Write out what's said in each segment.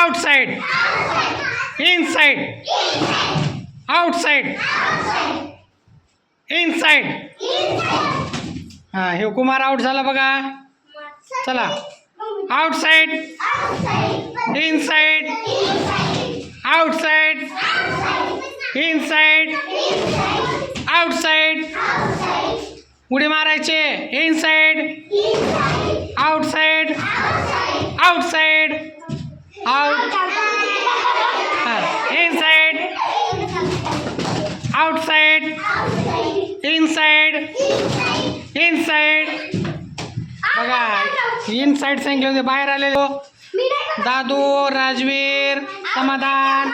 Outside inside outside inside हां हे Kumar out झाला बघा. चला. Outside inside outside inside outside उडी मारायचे. Inside outside outside out inside outside inside inside बघा इनसाइड सांगितले होते बाहेर आलेलो. दादू राजवीर समाधान.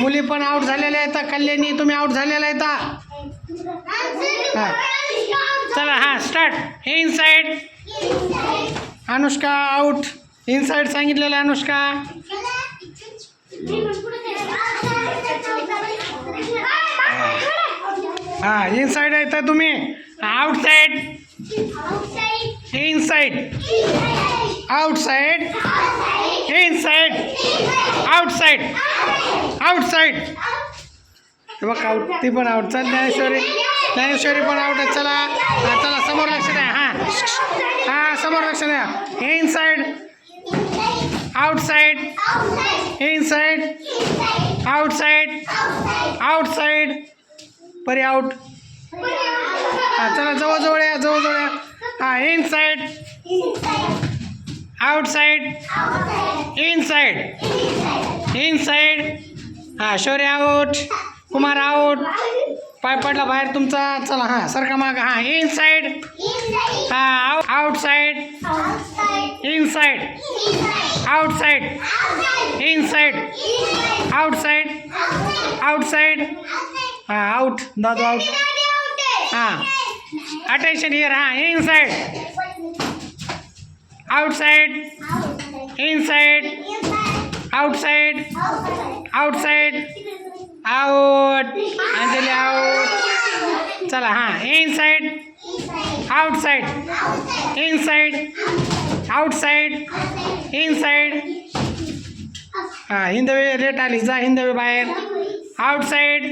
मुली पण आउट झालेल्या आहेत कल्याणी तुम्ही आउट झालेला आहेत हा. चला हां start inside Anushka out inside सांगितलेलं अनुष्का. हां इनसाइड आहे तर तुम्ही outside inside outside inside outside outside हे बघ आउट ती पण आउट चाल ज्ञानेश्वरी. ज्ञानेश्वरी पण आउट आहे. चला. चला समोर लक्ष द्या. हां. हां समोर लक्ष द्या. Inside outside inside outside outside Pari out हां चला जवळजवळ या जवळजवळ या हां इनसाइड आउटसाइड इनसाइड इनसाइड हां शौर्य आउट कुमार आउट पाय पडला बाहेर तुमचा. चला हां सारखा माग हां इनसाइड हां outside inside outside inside outside outside हां आउट दादू आउट हां. अटेन्शन हिअर हां inside outside inside outside outside out Anjali out चला हां inside outside inside outside inside हां हिंदवे रेट आली जा हिंदवी बाहेर. आउटसाईड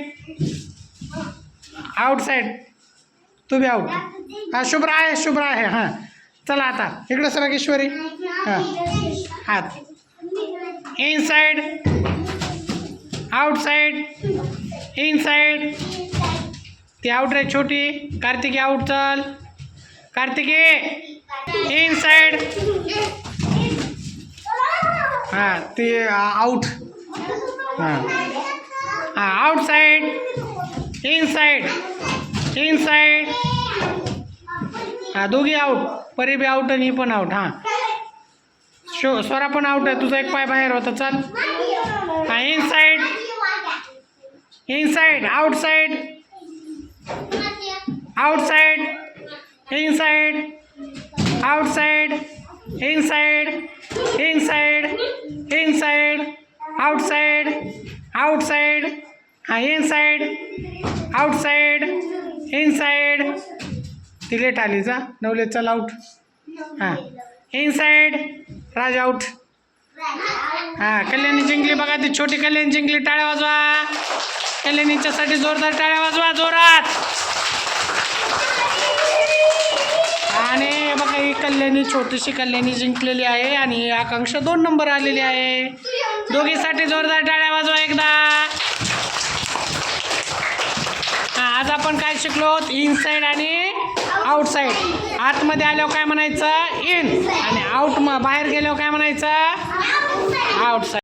आउटसाईड तू बी आउट हां शुभ्रा आहे शुभ्रा आहे हां. चला आता इकडे सरागेश्वरी हां. हात इनसाईड आउटसाईड इनसाईड ती आउट रे छोटी. कार्तिकी आउट चल. कार्तिकी इनसाइड हां ते आउट हां. हां आउटसाइड इनसाइड इनसाइड हां दोघी आउट परी बी आउट आणि ही पण आउट हां. शो स्वरा पण आउट आहे. तुझा एक पाय बाहेर होता चल. हां inside out outside outside inside outside inside inside inside outside outside हा इनसाइड आउटसाइड इनसाइड ती लेट आली जा. नवले चल आउट हां. इनसाइड राज आउट हां कल्याणी जिंकली बघा ती छोटी कल्याणी जिंकली. टाळ्या वाजवा. कल्याणीच्यासाठी जोरदार टाळ्या वाजवा जोरात आणि हे बघा मी छोटीशी कल्याणी जिंकलेली आहे आणि आकांक्षा दोन नंबर आलेली आहे. दोघीसाठी जोरदार टाळ्या वाजवा एकदा. हा आज आपण काय शिकलो इनसाईड आणि आउटसाईड आतमध्ये आल्यावर काय म्हणायचं? इन आणि आउट बाहेर गेल्यावर काय म्हणायचं? आउटसाईड